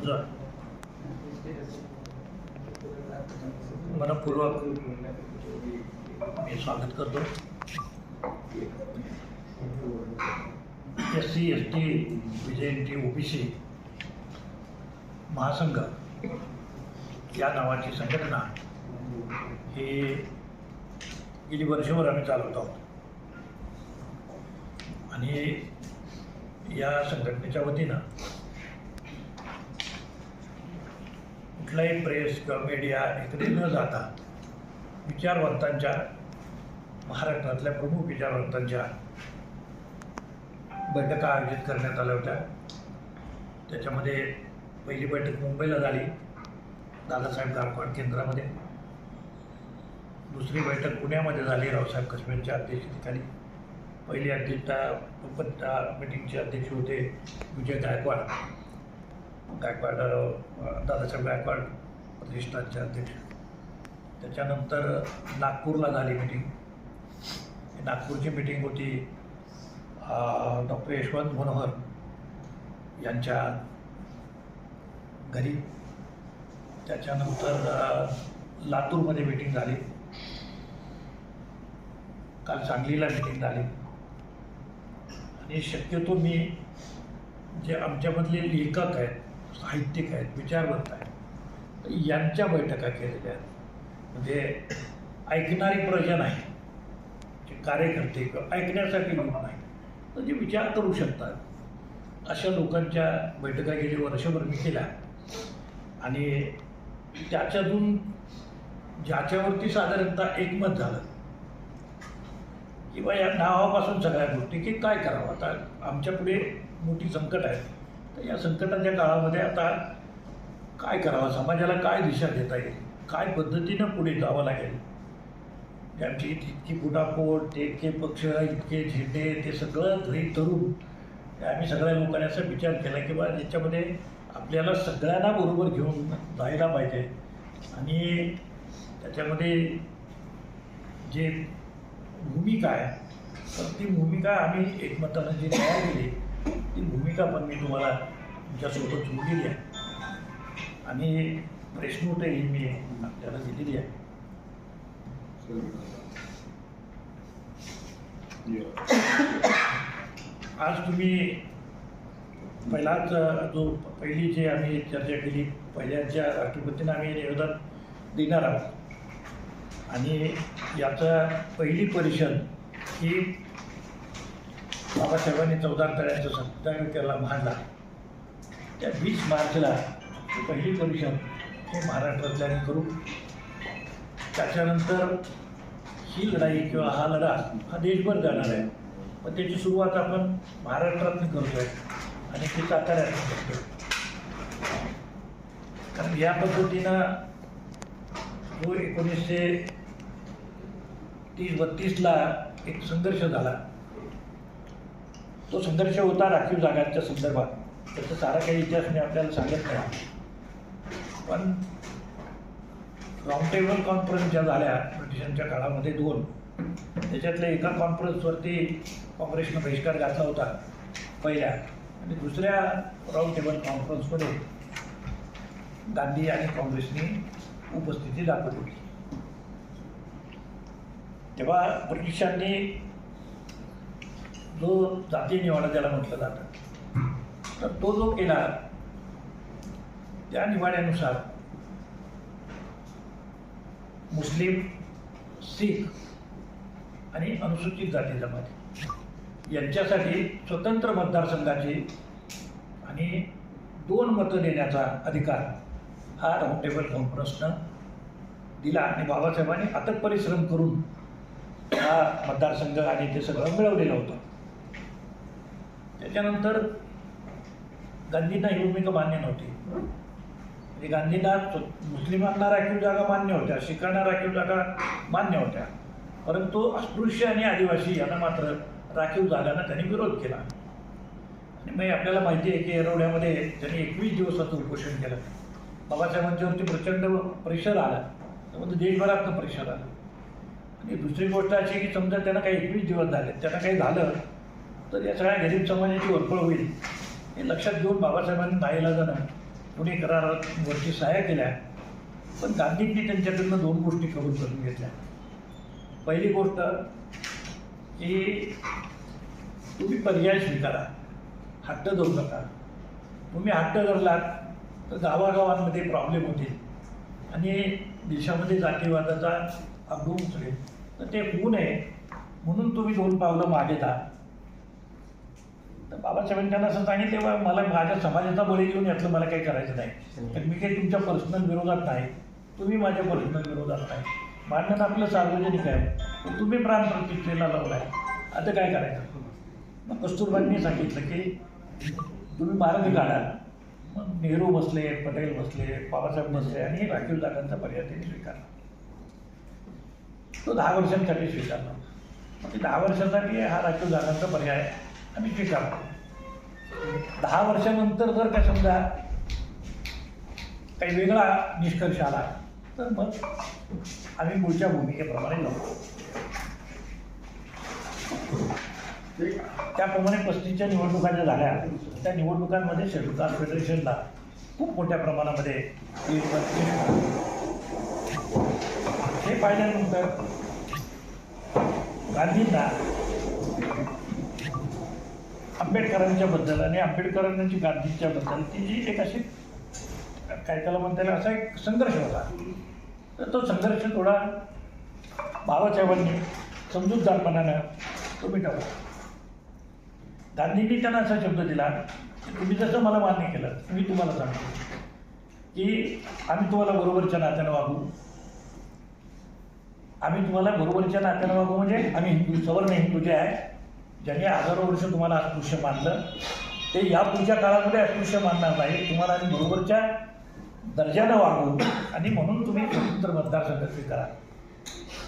तुमचं मनपूर्वक मी स्वागत करतो. S C S T विजयंती OBC महासंघ या नावाची संघटना ही गेली वर्षभर आम्ही चालवत आहोत. आणि या संघटनेच्या वतीनं कुठलाही प्रेस किंवा मीडिया इकडे न जाता विचारवंतांच्या महाराष्ट्रातल्या प्रमुख विचारवंतांच्या बैठका आयोजित करण्यात आल्या होत्या. त्याच्यामध्ये पहिली बैठक मुंबईला झाली दादासाहेब गायकवाड केंद्रामध्ये. दुसरी बैठक पुण्यामध्ये झाली रावसाहेब कश्मीरच्या अध्यक्षतेखाली पहिली अध्यक्षता मिटिंगचे अध्यक्ष होते विजय गायकवाड. गायकवाड अ, दादासाहेब गायकवाड प्रतिष्ठानच्या अध्यक्ष. त्याच्यानंतर नागपूरला झाली मिटिंग नागपूरची मिटिंग होती डॉक्टर यशवंत मनोहर यांच्या घरी. त्याच्यानंतर लातूरमध्ये मिटिंग झाली. काल सांगलीला मिटिंग झाली. आणि शक्यतो मी जे आमच्यामधले लेखक आहेत साहित्यिक आहेत विचारवंत आहेत. यांच्या बैठका केलेल्या आहेत. म्हणजे ऐकणारी प्रजा नाही. जे कार्यकर्ते किंवा ऐकण्यासाठी लोक नाही. तर जे विचार करू शकतात. अशा लोकांच्या बैठका गेली वर्षभर मी केल्या. आणि त्याच्यातून ज्याच्यावरती साधारणतः एकमत झालं. किंवा या नावापासून सगळ्या गोष्टी की काय करावं? आता आमच्या पुढे मोठी संकट आहे. तर या संकटाच्या काळामध्ये आता काय करावं? समाजाला काय दिशा देता येईल? काय पद्धतीनं पुढे जावं लागेल? जे आमची इतकी फुटाफोट ते इतके पक्ष इतके झेंडे ते सगळं घरी धरून आम्ही सगळ्या लोकांनी असा विचार केला की बा याच्यामध्ये आपल्याला सगळ्यांना बरोबर घेऊन जायला पाहिजे. आणि त्याच्यामध्ये जे भूमिका आहे तर ती भूमिका आम्ही एकमतानं जी तयार केली ती भूमिका पण मी तुम्हाला तुमच्यासोबत जोडलेली आहे. आणि प्रेसनोटही मी आपल्याला दिलेली आहे. आज तुम्ही पहिलाच जो पहिली जे आम्ही चर्चा केली पहिल्याच्या राष्ट्रपतींना आम्ही निवेदन देणार आहोत. आणि याचा पहिली परिषद ही बाबासाहेबांनी चौदा तळ्याचा सत्तावीस त्याला मांडला. त्या वीस मार्चला पहिली परिषद हे महाराष्ट्रातल्या करू. त्याच्यानंतर ही लढाई किंवा हा लढा हा देशभर जाणार आहे. पण त्याची सुरुवात आपण महाराष्ट्रातून करतोय आणि ती साताऱ्यातून करतोय. कारण या पद्धतीनं जो एकोणीसशे तीस बत्तीसला एक संघर्ष झाला. तो संघर्ष होता राखीव जागांच्या संदर्भात. त्याचा सारा काही इतिहास मी आपल्याला सांगत नाही. पण राऊंड टेबल कॉन्फरन्स ज्या झाल्या ब्रिटिशांच्या काळामध्ये दोन त्याच्यातल्या एका कॉन्फरन्सवरती काँग्रेसनं बहिष्कार घातला होता पहिल्या. आणि दुसऱ्या राऊंड टेबल कॉन्फरन्समध्ये गांधी आणि काँग्रेसनी उपस्थिती दाखवली होती. तेव्हा ब्रिटिशांनी जो जाती निवाडा ज्याला म्हटलं जातं. तर तो जो केला त्या निवाड्यानुसार मुस्लिम शीख आणि अनुसूचित जाती जमाती यांच्यासाठी स्वतंत्र मतदारसंघाची आणि दोन मतं देण्याचा अधिकार हा राऊंड टेबल कॉन्फरन्सनं दिला आणि बाबासाहेबांनी अथक परिश्रम करून हा मतदारसंघ आणि ते सगळं मिळवलेलं होतं. त्याच्यानंतर गांधींना ही भूमिका मान्य नव्हती. म्हणजे गांधींना मुस्लिमांना राखीव जागा मान्य होत्या शिखांना राखीव जागा मान्य होत्या. परंतु अस्पृश्य आणि आदिवासी यांना मात्र राखीव जागांना त्यांनी विरोध केला. आणि मग आपल्याला माहिती आहे की एरवड्यामध्ये त्यांनी एकवीस दिवसाचं उपोषण केलं. बाबासाहेबांच्यावरती प्रचंड प्रेशर आला. त्यामध्ये देशभरातनं प्रेशर आलं. आणि दुसरी गोष्ट अशी की समजा त्यांना काही एकवीस दिवस झाले त्यांना काही झालं तर या सगळ्या गरीब समाजाची वरफळ होईल. हे लक्षात घेऊन बाबासाहेबांनी नाईला जाणं पुणे करारावरती सहाय्या केल्या. पण गांधींनी त्यांच्याकडनं दोन गोष्टी कबूल करून घेतल्या. पहिली गोष्ट की तुम्ही पर्याय स्वीकारा हट्ट धरू नका. तुम्ही हट्ट धरलात तर गावागावांमध्ये प्रॉब्लेम होतील. आणि देशामध्ये जातीवादाचा अब्रू उचलेल. तर ते होऊ नये. म्हणून तुम्ही दोन पावलं मागे जा तर बाबासाहेबांनी त्यांना असं सांगितले बा मला माझ्या समाजाचा बळी घेऊन यातलं मला काही करायचं नाही. तर मी काही तुमच्या पर्सनल विरोधात नाही. तुम्ही माझ्या पर्सनल विरोधात नाही. मान्यता आपलं सार्वजनिक आहे. तुम्ही प्राण प्रतिष्ठेला लावलाय. आता काय करायचं? मग कस्तुरबांनी सांगितलं की तुम्ही मार्ग काढा. मग नेहरू बसले पटेल बसले बाबासाहेब बसले आणि राखीव जागांचा पर्याय त्यांनी स्वीकारला. तो दहा वर्षांसाठी स्वीकारला. मग ते दहा वर्षांसाठी हा राखीव जागांचा पर्याय आम्ही स्वीकारला दहा वर्षानंतर जर का समजा काही वेगळा निष्कर्ष आला तर मग आम्ही मूळच्या भूमिकेप्रमाणे लावतो त्याप्रमाणे पस्तीसच्या निवडणुका ज्या झाल्या. त्या निवडणुकांमध्ये शेड्यूल फेडरेशनला खूप मोठ्या प्रमाणामध्ये हे पाहिल्यानंतर गांधींना आंबेडकरांच्या बद्दल आणि आंबेडकरांची गांधींच्या बद्दल ती जी एक अशी काय त्याला म्हणता येईल असा एक संघर्ष होता. तर तो संघर्ष थोडा बाबासाहेबांनी समजूतदारपणानं तो मिटवला. गांधींनी त्यांना असा शब्द दिला की तुम्ही जसं मला मान्य केलं मी तुम्हाला सांगतो की आम्ही तुम्हाला बरोबरच्या नात्यानं वागू. आम्ही तुम्हाला बरोबरच्या नात्यानं वागू म्हणजे आम्ही हिंदू सवर्ण हिंदू जे आहे ज्यांनी हजारो वर्ष तुम्हाला अस्पृश्य मानलं ते या पुढच्या काळामध्ये अस्पृश्य मानणार नाही. तुम्हाला आणि बरोबरच्या दर्जानं वागू आणि म्हणून तुम्ही स्वतंत्र मतदारसंघ स्वीकारा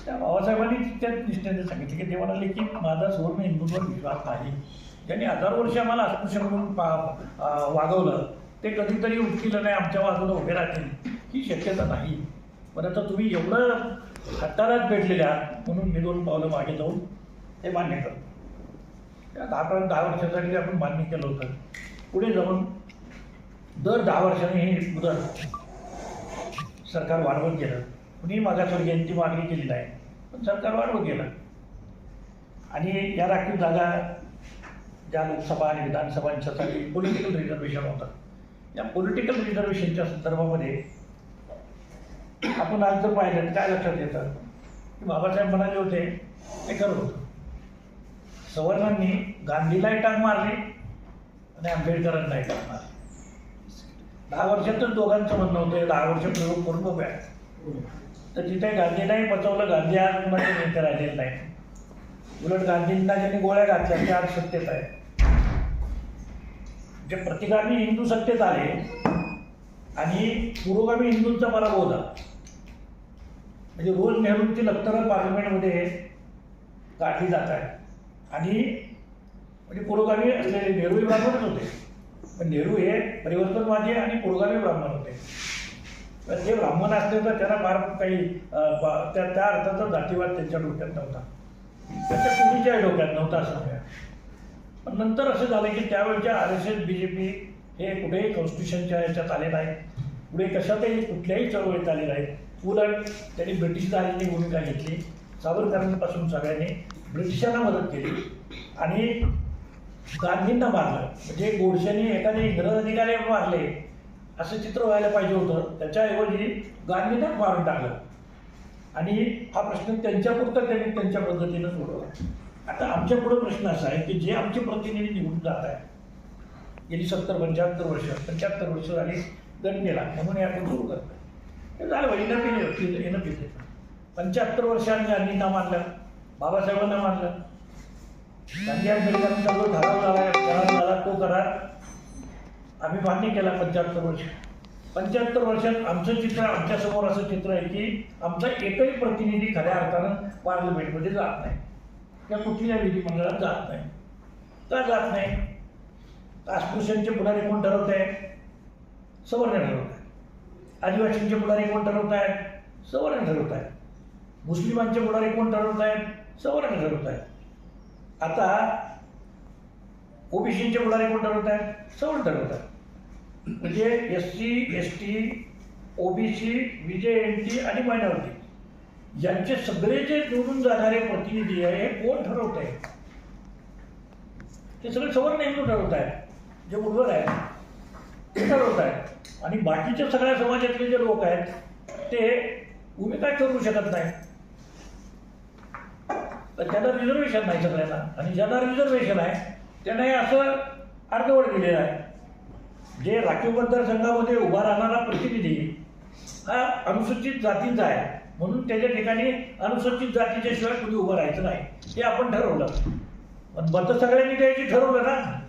त्या बाबासाहेबांनी त्या निष्ठेने सांगितले की ते म्हणाले की माझा सुवर्ण हिंदूंवर विश्वास नाही. ज्यांनी हजारो वर्ष आम्हाला अस्पृश्य म्हणून पा वागवलं ते कधीतरी उठकिलं नाही आमच्या बाजूला उभे राहतील ही शक्यता नाही. पण आता तुम्ही एवढं हट्टारात भेटलेल्या म्हणून मी दोन पावलं मागे जाऊन ते मान्य करतो. त्या दहा पर्यंत दहा वर्षासाठी आपण मान्य केलं होतं. पुढे जाऊन दर दहा वर्षांनी हे मुदत सरकार वाढवत गेलं. कुणी मागासवर्गीयांची मागणी केली नाही पण सरकार वाढवत गेलं. आणि या राखीव जागा ज्या लोकसभा आणि विधानसभांच्यासाठी पॉलिटिकल रिझर्वेशन होतं. या पॉलिटिकल रिझर्वेशनच्या संदर्भामध्ये आपण आज जर पाहिलं तर काय लक्षात येतं? की बाबासाहेब म्हणाले होते ते करत होतं. सवर्णांनी गांधीलाही टाक मारली आणि आंबेडकरांनाही टाक मारली. दहा वर्षातच दोघांचं म्हणणं होतं दहा वर्ष प्रयोग करून बघूया तर तिथे गांधींनाही पचवलं गांधी आज नेते राहिलेले नाही उलट गांधींना ज्यांनी गोळ्या घातल्या ते आज सत्तेत आहे जे प्रतिगामी हिंदू सत्तेत आले आणि पुरोगामी हिंदूंचा पराभव झाला म्हणजे रोज नेहरूंची लक्तरं पार्लमेंटमध्ये काढली जात आहे आणि म्हणजे पुरोगामी असलेले नेहरू ब्राह्मणच होते. पण नेहरू हे परिवर्तनवादी आणि पुरोगामी ब्राह्मण होते. तर जे ब्राह्मण असले तर त्यांना फार काही त्या त्या अर्थाचा जातीवाद त्यांच्या डोक्यात नव्हता. त्याच्या कुणीच्या डोक्यात नव्हता असं म्हणूया. पण नंतर असं झालं की त्यावेळच्या R S S B J P हे कुठेही कॉन्स्टिट्यूशनच्या याच्यात आले नाही पुढे कशातही कुठल्याही चळवळीत आले नाहीत. उलट त्यांनी ब्रिटिशदारांनी भूमिका घेतली. सावरकरांपासून सगळ्यांनी. ब्रिटिशांना मदत केली. आणि गांधींना मारलं. म्हणजे गोडशेने एखाद्या इंग्रज अधिकारी मारले असं चित्र व्हायला पाहिजे होतं. त्याच्याऐवजी गांधींना मारून टाकलं. आणि हा प्रश्न त्यांच्यापुरता त्यांनी त्यांच्या पद्धतीनं सोडवला. आता आमच्या पुढे प्रश्न असा आहे की जे आमचे प्रतिनिधी निवडून जात आहे गेली सत्तर पंच्याहत्तर वर्ष पंच्याहत्तर वर्ष झाली गणनेला. म्हणून हे आपण सुरू करतो झालं बा, येणं पिणे येणं पंच्याहत्तर वर्षांनी गांधींना मानलं बाबासाहेबांना मानलं. गांधी आंबेडकरांचा जो ठराव झाला ठराव झाला तो करार आम्ही मान्य केला पंच्याहत्तर वर्ष. पंच्याहत्तर वर्षात आमचं चित्र आमच्यासमोर असं चित्र आहे की आमचा एकही प्रतिनिधी खऱ्या अर्थानं पार्लमेंटमध्ये जात नाही. त्या कुठल्या विधिमंडळात जात नाही. का जात नाही? अस्पृश्यांचे पुढारी कोण ठरवत आहे? सवर्ण ठरवत आहे. आदिवासींचे पुढारी कोण ठरवत आहे? सवर्ण ठरवत आहे. मुस्लिमांचे पुढारी कोण ठरवत आहेत सवर्ण ठरवत आहे आता ओबीसीचे मुलाने कोण ठरवत आहेत? सवर्ण ठरवत आहेत म्हणजे S C S T OBC V J N T आणि मायनॉरिटी यांचे सगळे जे निवडून जाणारे प्रतिनिधी आहे हे कोण ठरवत आहे ते सगळे सवर्ण नेमून ठरवत आहे जे उर्वर आहे ते ठरवत आहे आणि बाकीच्या सगळ्या समाजातले जे लोक आहेत ते भूमिका ठरवू शकत नाही तर त्यांना रिझर्वेशन नाही सगळ्यांना आणि ज्यांना रिझर्वेशन आहे त्यांना हे असं अर्धवट दिलेलं आहे. जे राखीव मतदारसंघामध्ये उभा राहणारा प्रतिनिधी हा अनुसूचित जातींचा आहे. म्हणून त्याच्या ठिकाणी अनुसूचित जातीच्या शिवाय कुणी उभं राहायचं नाही. हे आपण ठरवलं. पण मतं सगळ्यांनी द्यायची ठरवलं ना.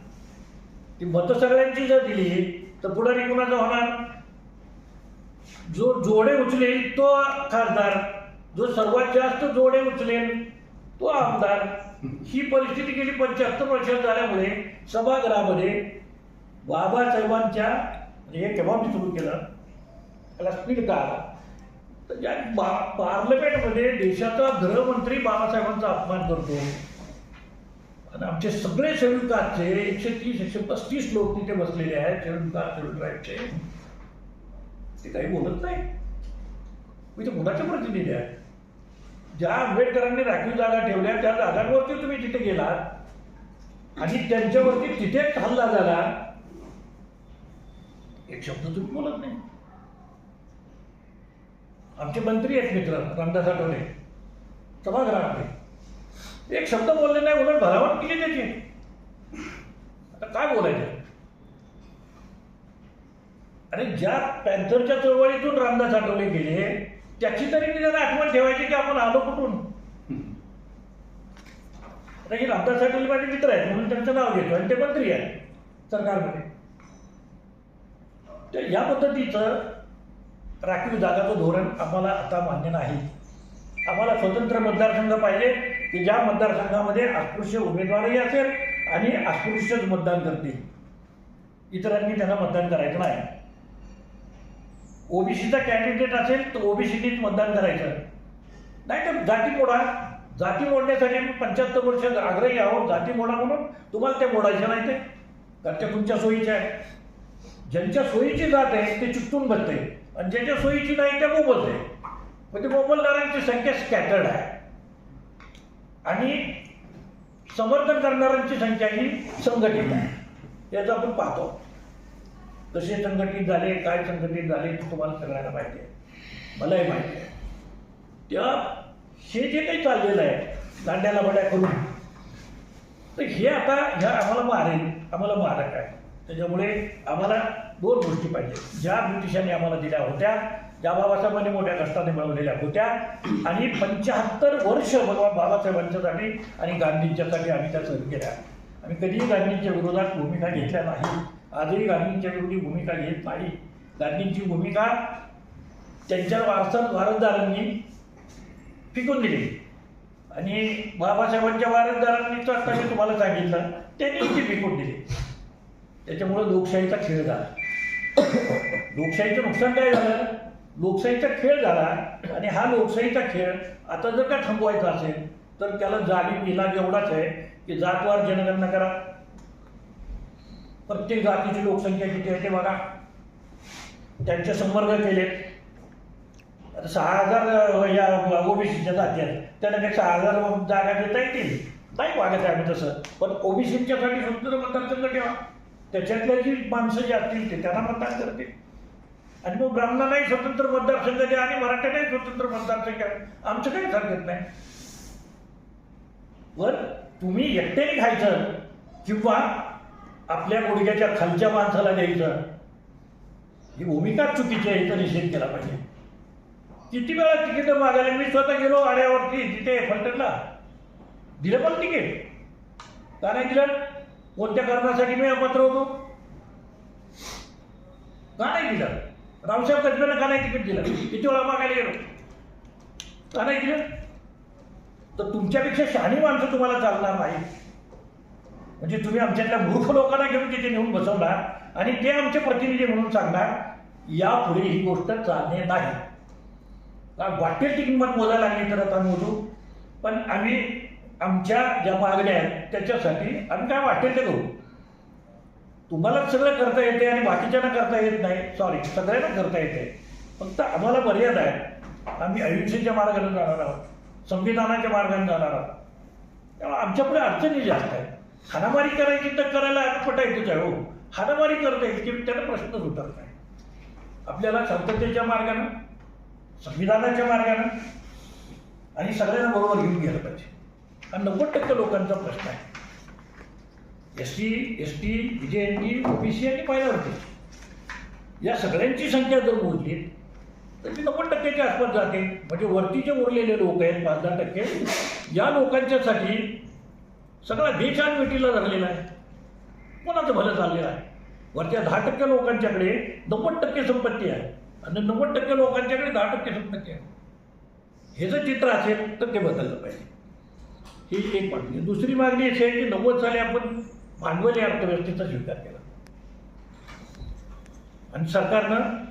ती मतं सगळ्यांची जर दिली तर पुढारी कुणाचा होणार? जो जोडे उचलेल तो खासदार. जो सर्वात जास्त जोडे उचलेल तो आमदार ही परिस्थिती गेली पंच्याहत्तर वर्षात झाल्यामुळे सभागृहामध्ये बाबासाहेबांच्या म्हणजे हे केव्हा मी सुरू केलं? त्याला स्पीड का तर ज्या बा पार्लमेंटमध्ये देशाचा गृहमंत्री बाबासाहेबांचा अपमान करतो. आणि आमचे सगळे शेड्यूल कास्टचे एकशे तीस एकशे पस्तीस लोक तिथे बसलेले आहेत शेड्यूल कास्ट शेड्यूल ट्राईबचे ते काही बोलत नाही. मी तर कुणाचे प्रतिनिधी आहे? ज्या आंबेडकरांनी राखीव जागा ठेवल्या त्या जागांवरती तुम्ही तिथे गेलात. आणि त्यांच्यावरती तिथेच हल्ला झाला. एक शब्द तुम्ही बोलत नाही. आमचे मंत्री आहेत मित्र रामदास आठवले. सभागृहामध्ये. एक शब्द बोलले नाही उलट भरावट केली त्याची. आता काय बोलायचं? आणि ज्या पॅन्थरच्या चळवळीतून रामदास आठवले गेले त्याची तरी निदान आठवण ठेवायची की आपण आलो कुठून? आता ही रामदास माझे मित्र आहेत म्हणून त्यांचं नाव घेतो आणि ते मंत्री आहेत सरकारमध्ये. तर या पद्धतीचं राखीव जागाचं धोरण आम्हाला आता मान्य नाही. आम्हाला स्वतंत्र मतदारसंघ पाहिजे की ज्या मतदारसंघामध्ये अस्पृश्य उमेदवारही असेल आणि अस्पृश्यच मतदान करतील. इतरांनी त्यांना मतदान करायचं नाही. ओबीसीचा कॅन्डिडेट असेल तर ओबीसीनीच मतदान करायचं. नाही तर जाती मोडा. जाती मोडण्यासाठी मी पंच्याहत्तर वर्ष आग्रही आहोत जाती मोडा म्हणून. तुम्हाला ते मोडायचे नाही ते. कारण ते तुमच्या सोयीचे आहे ज्यांच्या सोयीची जात आहे ते चिकटून बसते आणि ज्यांच्या सोयीची नाही त्या मोबलते म्हणजे मोबलदारांची संख्या स्कॅटर्ड आहे. आणि समर्थन करणाऱ्यांची संख्या ही संघटित आहे. याचं आपण पाहतो. कसे संघटित झाले काय संघटित झाले ते तुम्हाला सगळ्यांना माहिती आहे. मलाही माहिती आहे. त्या हे जे काही चाललेलं आहे दांड्याला बड्या करून. तर हे आता ह्या आम्हाला मारेल आम्हाला मारक आहे. त्याच्यामुळे आम्हाला दोन गोष्टी पाहिजे. ज्या ब्रिटिशांनी आम्हाला दिल्या होत्या ज्या बाबासाहेबांनी मोठ्या कष्टाने मिळवलेल्या होत्या आणि पंच्याहत्तर वर्ष भगवान बाबासाहेबांच्यासाठी आणि गांधींच्यासाठी आम्ही त्या सहन केल्या आम्ही कधीही गांधींच्या विरोधात भूमिका घेतल्या नाही. आजही गांधींच्या विरोधी भूमिका घेत नाही. गांधींची भूमिका त्यांच्या वारसा वारसदारांनी फिकून दिली. आणि बाबासाहेबांच्या वारसदारांनी तर आता मी तुम्हाला सांगितलं त्यांनी ती फिकून दिली. त्याच्यामुळे लोकशाहीचा खेळ झाला. लोकशाहीचं नुकसान काय झालं? लोकशाहीचा खेळ झाला आणि हा लोकशाहीचा खेळ आता जर का थांबवायचा असेल तर त्याला जागी इलाज एवढाच आहे की जातवार जनगणना करा. प्रत्येक जातीची लोकसंख्या किती आहे ते बघा. त्यांचे संवर्ग केले. सहा हजार या ओबीसीच्या जाती आहेत. त्यांना काही सहा हजार जागा देता येतील. नाही वागत आहे आम्ही तसं. पण ओबीसीच्यासाठी स्वतंत्र मतदारसंघ ठेवा. त्याच्यातल्या जी माणसं जी असतील ते त्यांना मतदान करतील. आणि मग ब्राह्मणांनाही स्वतंत्र मतदारसंघ द्या आणि मराठ्यांनाही स्वतंत्र मतदारसंघ द्या. आमचं काही हरकत नाही. वर तुम्ही एकट्याने खायचं किंवा आपल्या गुडघ्याच्या खालच्या माणसाला द्यायचं. ही भूमिका चुकीची आहे याचा निषेध केला पाहिजे. किती वेळा तिकीट मागायला मी स्वतः गेलो आड्यावरती तिथे फलटणला. दिलं पण तिकीट. का नाही दिलं? कोणत्या कारणासाठी मी अपात्र होतो? का नाही दिलं? रावसाहेब कसब्यानं का नाही तिकीट दिलं? किती वेळा मागायला गेलो? का नाही दिलं? तर तुमच्यापेक्षा शहाणी माणसं तुम्हाला चालणार नाही म्हणजे तुम्ही आमच्यातल्या मूर्ख लोकांना घेऊन तिथे नेऊन बसवला आणि ते आमचे प्रतिनिधी म्हणून सांगणार यापुढे ही गोष्ट चालणे नाही. का वाटेल ती किंमत मोजायला लागली तर आता मोजू. पण आम्ही आमच्या ज्या मागण्या आहेत त्याच्यासाठी आम्ही काय वाटेल ते करू. तुम्हालाच सगळं करता येते आणि बाकीच्यांना करता येत नाही. सॉरी सगळ्यांना करता येते. फक्त आम्हाला मर्यादा आहे. आम्ही अहिंसेच्या मार्गाने जाणार आहोत. संविधानाच्या मार्गाने जाणार आहोत. त्यामुळे आमच्यापुढे अडचणी जास्त आहेत. हाणामारी करायची तर करायला पटायचंच आहे हो. हाणामारी करता येईल की त्याला प्रश्न होतात नाही. आपल्याला शांततेच्या मार्गानं संविधानाच्या मार्गानं आणि सगळ्यांना बरोबर घेऊन गेलं पाहिजे. हा नव्वद टक्के लोकांचा प्रश्न आहे. S T S T B J N T OBC आणि होते. या सगळ्यांची संख्या जर मोजली तर ती नव्वद टक्क्याच्या आसपास जाते. म्हणजे वरतीचे उरलेले लोक आहेत पाच दहा टक्के या लोकांच्यासाठी सगळा देश आज मिठीला धरलेला आहे. कोणाचं भलं चाललेलं आहे? वरच्या दहा टक्के लोकांच्याकडे नव्वद टक्के संपत्ती आहे. आणि नव्वद टक्के लोकांच्याकडे दहा टक्के संपत्ती आहे. हे जर चित्र असेल तर ते बदललं पाहिजे. ही एक मागणी. दुसरी मागणी अशी आहे की नव्वद साली आपण भांडवली अर्थव्यवस्थेचा स्वीकार केला. आणि सरकारनं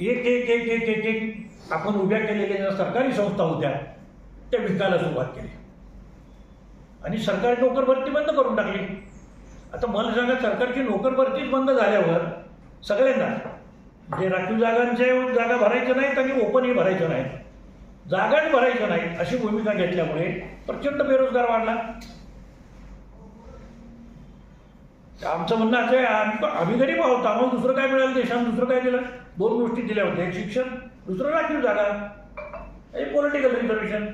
एक एक एक एक एक एक आपण उभ्या केलेल्या ज्या सरकारी संस्था होत्या त्या विकायला सुरुवात केली. आणि सरकारी नोकर भरती बंद करून टाकली. आता मला सांगा सरकारची नोकर भरतीच बंद झाल्यावर सगळ्यांना जे राखीव जागांच्या जागा भरायच्या नाहीत आणि ओपनही भरायचं नाही जागाच भरायचं नाही अशी भूमिका घेतल्यामुळे प्रचंड बेरोजगार वाढला. आमचं म्हणणं असं आहे आम्ही आम्ही गरीब आहोत आम्हाला दुसरं काय मिळालं देशानं दुसरं काय दिलं? दोन गोष्टी दिल्या होत्या एक शिक्षण दुसरं राखीव जागा. एक पॉलिटिकल रिझर्वेशन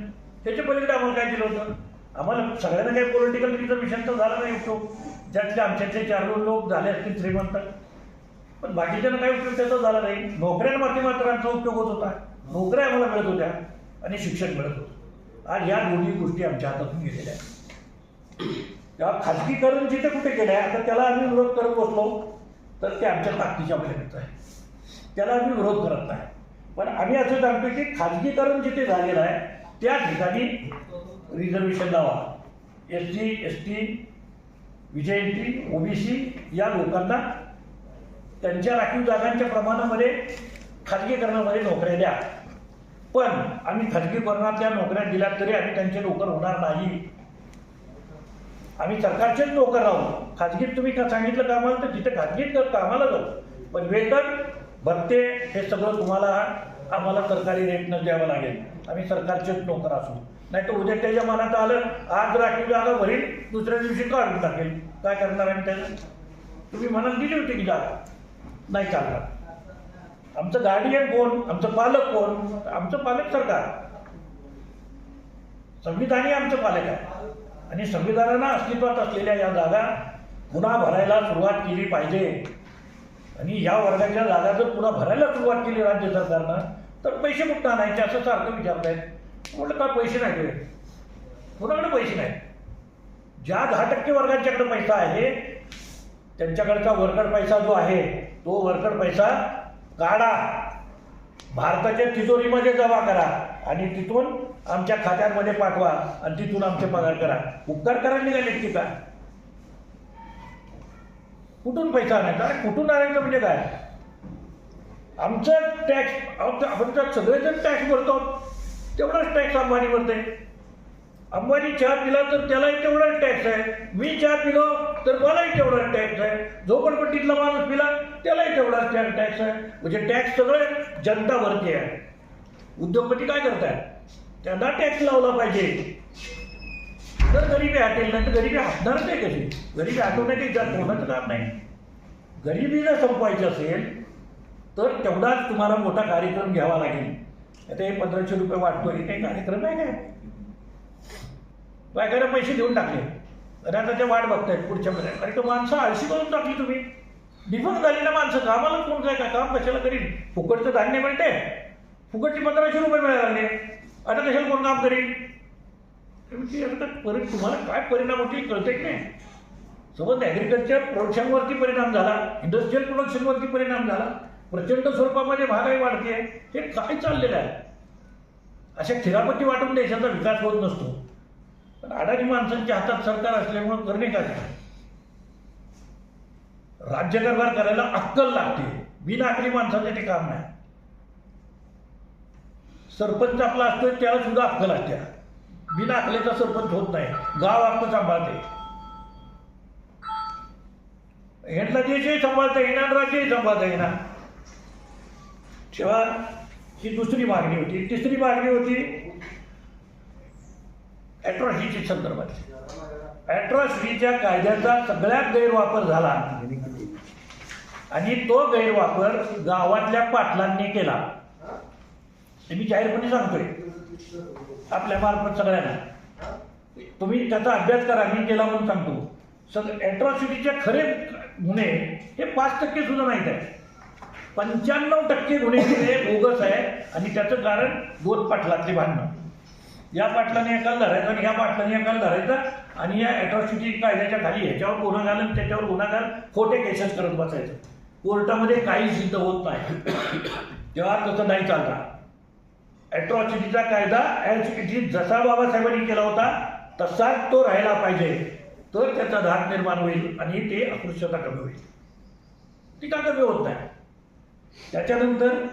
त्याच्या पलीकडे आम्हाला काय दिलं होतं? आम्हाला सगळ्यांना काही पॉलिटिकल रिझर्वेशन तर झालं नाही उपयोग. ज्यातले आमच्यातले चार दोन लोक झाले असतील श्रीमंत. पण बाकीच्यांना काही उपयोग त्याचा झाला नाही. नोकऱ्यांमध्ये मात्र आमचा उपयोग होत होता. नोकऱ्या आम्हाला मिळत होत्या आणि शिक्षण मिळत होतं. आज या दोन्ही गोष्टी आमच्या हातातून गेलेल्या आहेत. तेव्हा खाजगीकरण जिथे कुठे गेलं आहे आता त्याला आम्ही विरोध करत बसलो तर ते आमच्या ताकदीच्या मर्यादेत आहे. त्याला आम्ही विरोध करत नाही. पण आम्ही असं सांगतो की खाजगीकरण जिथे झालेलं आहे त्या ठिकाणी रिझर्वेशन लावा. S C S T विजयंती OBC या लोकांना त्यांच्या राखीव जागांच्या प्रमाणामध्ये खाजगीकरणामध्ये नोकऱ्या द्या. पण आम्ही खाजगीकरणातल्या नोकऱ्या दिल्या तरी आम्ही त्यांचे नोकर होणार नाही. आम्ही सरकारचेच नोकर राहू. खाजगीत तुम्ही का सांगितलं कामाला? तर जिथे खाजगीत जर कामाला जाऊ. पण वेतन भत्ते हे सगळं तुम्हाला आम्हाला सरकारी रेटनं द्यावं लागेल. आम्ही सरकारचेच नोकर असू. नाही तर उद्या त्याच्या मनात आलं आज राखीव जागा भरील दुसऱ्या दिवशी काढून टाकेल. काय करणार आम्ही त्याचं? तुम्ही मनात दिली होती की जागा? नाही चालणार. आमचं गार्डियन कोण? आमचं पालक कोण? आमचं पालक सरकार. संविधानही आमचं पालक आहे. आणि संविधानानं अस्तित्वात असलेल्या या जागा पुन्हा भरायला सुरुवात केली पाहिजे. आणि या वर्गाच्या जागा जर पुन्हा भरायला सुरुवात केली राज्य सरकारनं तर पैसे कुठं आणायचे? असं सारखं विचारतायत. म्हटलं का पैसे नाही तुझे कुणाकडे पैसे नाही? ज्या दहा टक्के वर्गांच्याकडे पैसा आहे त्यांच्याकडचा वर्कर पैसा जो आहे तो वर्कर पैसा काढा. भारताच्या तिजोरीमध्ये जमा करा आणि तिथून आमच्या खात्यांमध्ये पाठवा आणि तिथून आमचे पगार करा. उपकार करायला निघाले की? काय कुठून पैसा आणायचा? आणि कुठून आणायचं म्हणजे काय? आमचं टॅक्स आपण सगळेजण टॅक्स भरतो. तेवढाच टॅक्स अंबानी आहे अंबानी चहा पिला तर त्यालाही तेवढाच टॅक्स आहे. मी चहा पिलो तर मलाही तेवढाच टॅक्स आहे. झोपडपट्टीतला माणूस पिला त्यालाही तेवढाच टॅक्स आहे. म्हणजे टॅक्स सगळं जनतावरती आहे उद्योगपती काय करताय त्यांना टॅक्स लावला पाहिजे. तर गरिबी हटेल नाही तर गरिबी हटणार नाही कशी? गरिबी हटवण्याची जात कोणाचं काम नाही. गरिबी जर संपवायची असेल तर तेवढाच तुम्हाला मोठा कार्यक्रम घ्यावा लागेल. आता हे पंधराशे रुपये वाटतो हे काही कार्यक्रम आहे काय? बायकाला पैसे देऊन टाकले. आणि आता ते वाट बघतायत पुढच्या महिन्यात. अरे तो माणसं आळशी करून टाकली तुम्ही. डिफंग झाली ना माणसं. कामाला कोण काय काय? काम कशाला करीन? फुकटचं धान्य मिळते. फुकटचे पंधराशे रुपये मिळायला लागले. आता कशाला कोण काम करीन? आता परि तुम्हाला काय परिणाम होतील कळते की नाही? सोबत ॲग्रिकल्चर प्रोडक्शनवरती परिणाम झाला. इंडस्ट्रीयल प्रोडक्शनवरती परिणाम झाला. प्रचंड स्वरूपामध्ये महागाई वाढते. हे काय चाललेलं आहे? अशा खिरापती वाटून देशाचा विकास होत नसतो. पण अडाणी माणसांच्या हातात सरकार असल्यामुळं करणे काय? राज्यकारभार करायला अक्कल लागते. बिनाकली माणसाचं ते काम नाही. सरपंच आपला असतोय त्याला सुद्धा अक्कल असते. बिना अकलेचा सरपंच होत नाही. गाव अक्क सांभाळते. ह्यांना देशही सांभाळता येणार राज्यही सांभाळता येणार. तेव्हा ही दुसरी मागणी होती. तिसरी मागणी होती ॲट्रॉसिटी संदर्भात. ॲट्रॉसिटीच्या कायद्याचा सगळ्यात गैरवापर झाला. आणि तो गैरवापर गावातल्या पाटलांनी केला. ते मी जाहीरपणे सांगतोय. आपल्या मार्फत सगळ्यांना. तुम्ही त्याचा अभ्यास करा मी केला म्हणून सांगतो. सग ॲट्रॉसिटीचे खरे गुन्हे हे पाच टक्के सुद्धा नाहीत आहे पंच्याण्णव टक्के गुन्हे हे बोगस आहे आणि त्याचं कारण दोन पाटलातले भांडणं. या पाटलाने एकाला धरायचं आणि ह्या पाटलाने एकाला धरायचं आणि या अॅट्रॉसिटी कायद्याच्या खाली ह्याच्यावर गुन्हा घालून त्याच्यावर गुन्हागार खोटे केसेस करत बसायचं. कोर्टामध्ये काही सिद्ध होत नाही. तेव्हा तसं नाही चालणार. अॅट्रॉसिटीचा कायदा ॲज इट इज जसा बाबासाहेबांनी केला होता तसाच तो राहायला पाहिजे. तर त्याचा धाक निर्माण होईल आणि ते अस्पृश्यता कमी होईल. ती का कमी होत नाही? त्याच्यानंतर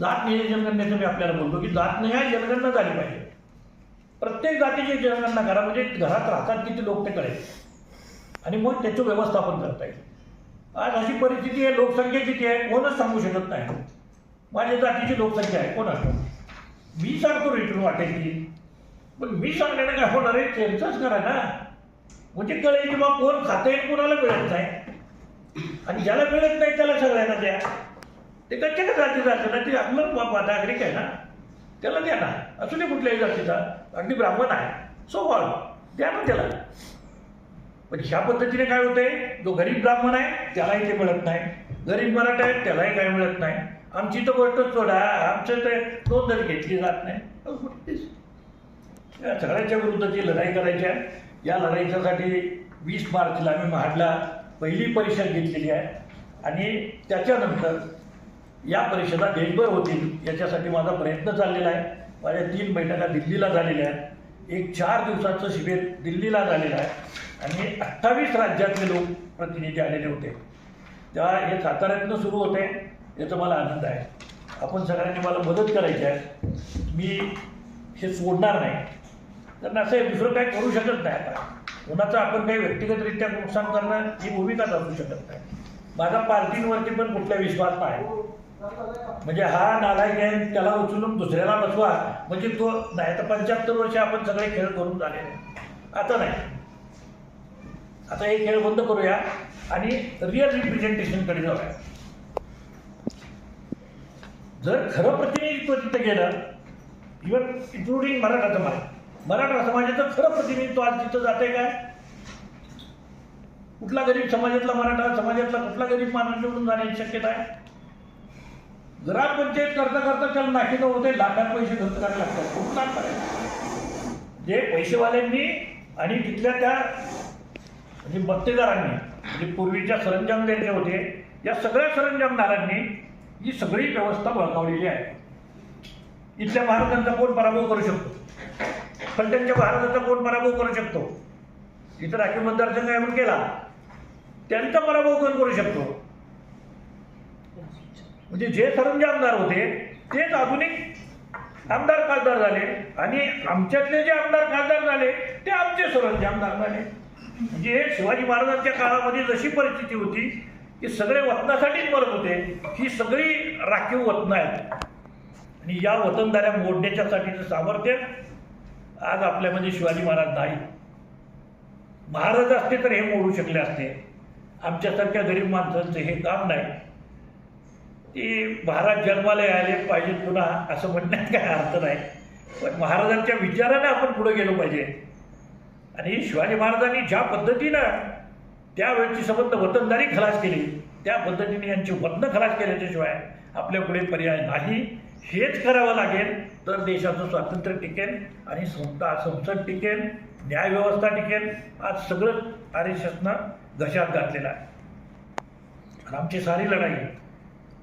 जात नियोजन जनगणनेचं मी आपल्याला बोलतो की जात नाही जनगणना झाली पाहिजे. प्रत्येक जातीची जनगणना करा म्हणजे घरात राहतात किती लोक ते कळेल. आणि मग त्याचं व्यवस्थापन करता येईल. आज अशी परिस्थिती आहे लोकसंख्या किती आहे कोणच सांगू शकत नाही. माझ्या जातीची लोकसंख्या आहे कोण असतो मी सांगतो रिटर्न वाटेल की पण मी सांगण्यानं काय होणार आहे त्यांचंच करा ना. म्हणजे कळेल की बा कोण खाते कोणाला मिळत नाही. आणि ज्याला मिळत नाही त्याला सगळ्यांना द्या. ते कच्च्या जातीचं असतं ना ते आपलं बाबा नागरिक आहे ना त्याला द्या ना. असू दे कुठल्याही जातीचा अगदी ब्राह्मण आहे. सो कॉल द्या ना त्याला. पण ह्या पद्धतीने काय होतंय? जो गरीब ब्राह्मण आहे त्यालाही ते मिळत नाही. गरीब मराठा आहे त्यालाही काय मिळत नाही. आमची तर गोष्टच सोडा आमचं तर नोंदच घेतली जात नाही. या विरुद्ध ती लढाई करायची आहे या लढाईच्यासाठी वीस मार्चला आम्ही महाडला पहिली परिषद घेतलेली आहे. आणि त्याच्यानंतर या परिषदा देशभर होतील याच्यासाठी माझा प्रयत्न चाललेला आहे. माझ्या तीन बैठका दिल्लीला झालेल्या आहेत. एक चार दिवसाचं शिबिर दिल्लीला झालेलं आहे. आणि अठ्ठावीस राज्यातले लोक प्रतिनिधी आलेले होते. तेव्हा हे साताऱ्यातनं सुरू होते याचा मला आनंद आहे. आपण सगळ्यांनी मला मदत करायची आहे. मी हे सोडणार नाही. कारण असं आहे, दुसरं काही करू शकत नाही आता. कोणाचं आपण काही व्यक्तिगतरित्या नुकसान करणं ही भूमिकाच असू शकत नाही. माझा पार्टींवरती पण कुठला विश्वास नाही. म्हणजे हा नालायक आहे त्याला उचलून दुसऱ्याला बसवा म्हणजे तो नाही तर पंच्याहत्तर वर्ष आपण सगळे खेळ करून झालेले आता नाही. आता हे खेळ बंद करूया आणि रिअल रिप्रेझेंटेशनकडे जाऊया. जर खरं प्रतिनिधित्व तिथं गेलं इव्हन इन्क्लुडिंग मराठा मला मराठा समाजाचं खरं प्रतिनिधित्व आज तिथं जाते काय? कुठला गरीब समाजातला मराठा समाजातला कुठला गरीब माणूस निवडून जाण्याची शक्यता आहे? ग्रामपंचायत करता करता त्याला नाकीनं होते लाखात पैसे खर्च करायला लागतात. खूप लाख करायला जे पैसेवाल्यांनी आणि तिथल्या त्या म्हणजे मक्तेदारांनी म्हणजे पूर्वीच्या सरंजाम द्यायचे होते या सगळ्या सरंजामदारांनी ही सगळी व्यवस्था बळकावलेली आहे. इथल्या महाराजांचा कोण पराभव करू शकतो? पण त्यांच्या महाराजांचा कोण पराभव करू शकतो? इथं राखीव मतदारसंघ आहे म्हणून केला. त्यांचा पराभव कोण करू शकतो? म्हणजे जे सरंजामदार होते तेच आधुनिक आमदार खासदार झाले आणि आमच्यातले जे आमदार खासदार झाले ते आमचे सरंजामदार झाले. म्हणजे शिवाजी महाराजांच्या काळामध्ये जशी परिस्थिती होती की सगळे वतनासाठीच मरत होते ही सगळी राखीव वतनं आहेत. आणि या वतनदाऱ्या मोडण्याच्यासाठीचं सामर्थ्य आज आपल्यामध्ये शिवाजी महाराज नाही. महाराज असते तर हे मोडू शकले असते. आमच्यासारख्या गरीब माणसांचं हे काम नाही. की महाराज जन्माला यायला पाहिजेत पुन्हा असं म्हणण्यात काय अर्थ नाही. पण महाराजांच्या विचाराने आपण पुढे गेलो पाहिजे. आणि शिवाजी महाराजांनी ज्या पद्धतीनं त्यावेळची संबंध वतनदारी खलास केली त्या पद्धतीने यांची वतनं खलास केल्याच्याशिवाय आपल्या पुढे पर्याय नाही. हेच करावं लागेल तर देशाचं स्वातंत्र्य टिकेल आणि संस्था संसद टिकेल न्यायव्यवस्था टिकेल. आज सगळं आर एस एसनं घशात घातलेलं आहे. आणि आमची सारी लढाई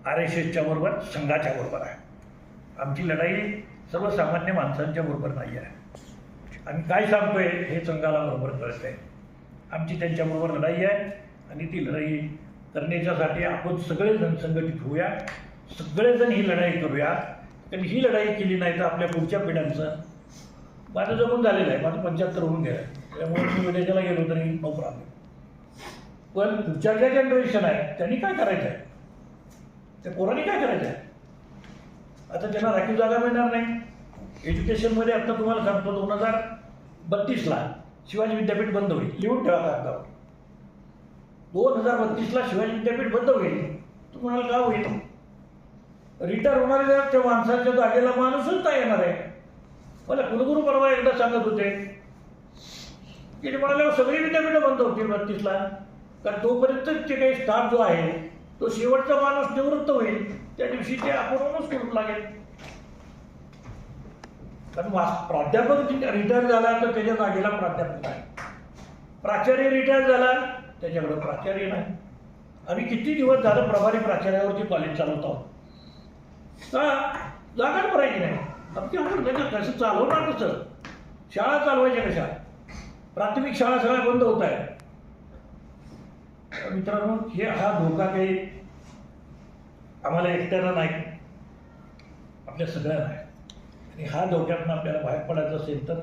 आर एस एसच्या बरोबर संघाच्या बरोबर आहे. आमची लढाई सर्वसामान्य माणसांच्या बरोबर नाही आहे. आम्ही काय सांगतोय हे संघाला बरोबर कळत आहे आमची त्यांच्याबरोबर लढाई आहे आणि ती लढाई करण्याच्यासाठी आपण सगळेजण संघटित होऊया. सगळेजण ही लढाई करूया कारण ही लढाई केली नाही तर आपल्या पुढच्या पिढ्यांचं माझं जमून झालेलं आहे. माझं पंच्याहत्तर होऊन गेलं. त्यामुळे मी विदेशाला गेलो तरी नो प्रॉब्लेम पण पुढच्या ज्या जनरेशन आहे त्यांनी काय करायचं आहे त्या पोरांनी काय करायचं आहे आता त्यांना राखीव जागा मिळणार नाही. एज्युकेशनमध्ये आता तुम्हाला सांगतो दोन हजार बत्तीसला शिवाजी विद्यापीठ बंद होईल. लिहून ठेवा कागदावर दोन हजार बत्तीसला शिवाजी विद्यापीठ बंद होईल. तुम्हाला का होईल रिटायर होणाऱ्या त्या माणसाच्या जागेला माणूसच नाही येणार आहे. मला कुलगुरू परवा एकदा सांगत होते की ते म्हणाले सगळी विद्यापीठं बंद होतील बत्तीसला. कारण तोपर्यंत जे काही स्टाफ जो आहे तो शेवटचा माणूस निवृत्त होईल. त्या दिवशी ते आपणच करू लागेल. कारण प्राध्यापक रिटायर झाला तर त्याच्या जागेला प्राध्यापक नाही. प्राचार्य रिटायर झाला त्याच्याकडे प्राचार्य नाही. आम्ही किती दिवस झालं प्रभारी प्राचार्यावरती कॉलेज चालवत आहोत. जागाच भरायची नाही. आमच्या त्याचं कसं चालवणार कसं? शाळा चालवायच्या कशा? प्राथमिक शाळा सगळ्या बंद होत आहे मित्रांनो हे हा धोका काही आम्हाला एकट्याला नाही. आपल्या सगळ्यांना आहे आणि हा धोक्यातनं आपल्याला बाहेर पडायचं असेल तर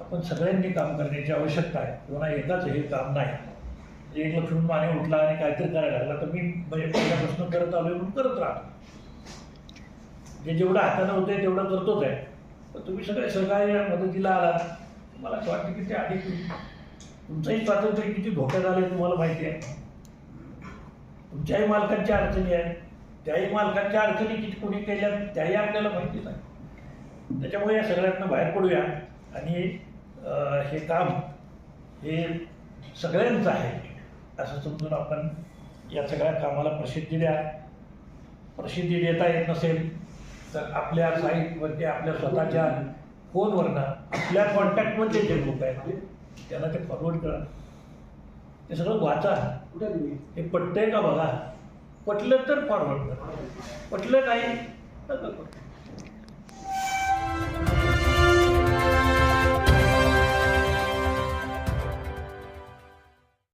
आपण सगळ्यांनी काम करण्याची आवश्यकता आहे. किंवा एकाच हे काम नाही. म्हणजे एक लक्ष्मण माने उठला आणि काहीतरी करायला लागला तर मी म्हणजे पहिल्यापासून करत आलो म्हणून करत राहतो. जे जेवढं हातानं होतंय तेवढं करतोच आहे. पण तुम्ही सगळे सहकार्य मदतीला आलात. मला असं वाटतं की ते अधिक तुमचंही स्वातंत्र्य किती धोक्यात आलंय तुम्हाला माहिती आहे. तुमच्याही मालकांच्या अडचणी आहेत. त्याही मालकांच्या अडचणी किती कोणी केल्या त्याही आपल्याला माहितीच आहे. त्याच्यामुळे या सगळ्यांना बाहेर पडूया. आणि हे काम हे सगळ्यांचं आहे असं समजून आपण या सगळ्या कामाला प्रसिद्धी द्या. प्रसिद्धी देता येत नसेल तर आपल्या साईटवरती आपल्या स्वतःच्या फोनवरनं आपल्या कॉन्टॅक्टमध्ये जे लोक आहेत त्यांना ते फॉरवर्ड करा. ते सगळं वाचा. हे पटतंय का बघा? पटलं तर फॉरवर्ड करा. पटलं नाही करू.